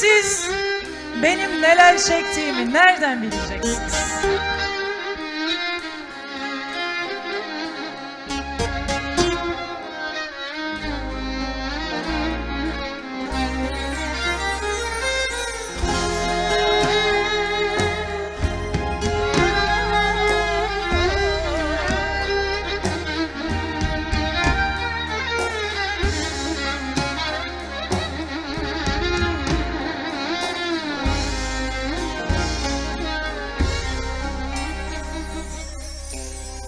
Siz benim neler çektiğimi nereden bileceksiniz?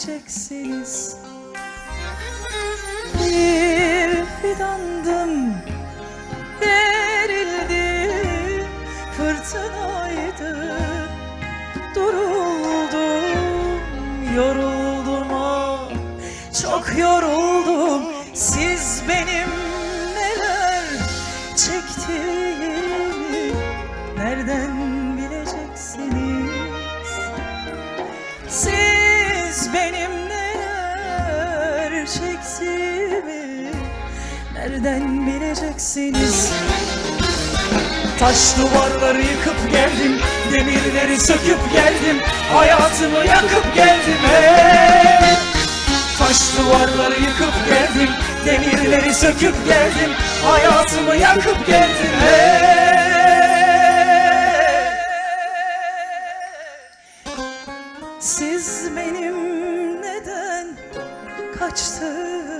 nereden bileceksiniz? Bir fidandım, gerildim, fırtınaydı. Duruldum, yoruldum ah, çok yoruldum. Siz benim neler çektiğimi nereden bileceksiniz? Siz nereden bileceksiniz? Taş duvarları yıkıp geldim Demirleri söküp geldim Hayatımı yakıp geldim hey! Taş duvarları yıkıp geldim Demirleri söküp geldim Hayatımı yakıp geldim hey! Siz benim neden kaçtığımı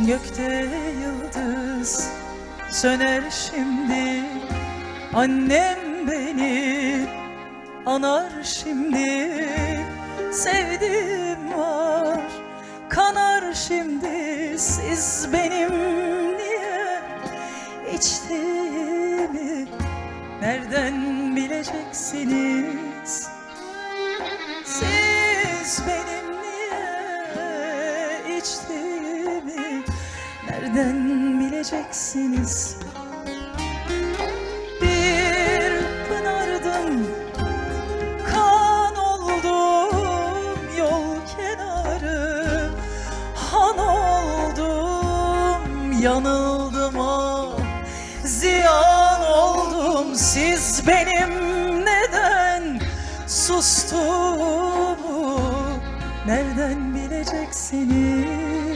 Gökte yıldız söner şimdi. Annem beni anar şimdi. Sevdiğim var kanar şimdi. Siz benim niye içtiğimi Nereden bileceksiniz? Siz benim nereden bileceksiniz? Bir pınardım, kan oldum yol kenarı, han oldum, yanıldım ah, ziyan oldum. Siz benim neden sustuğumu nereden bileceksiniz?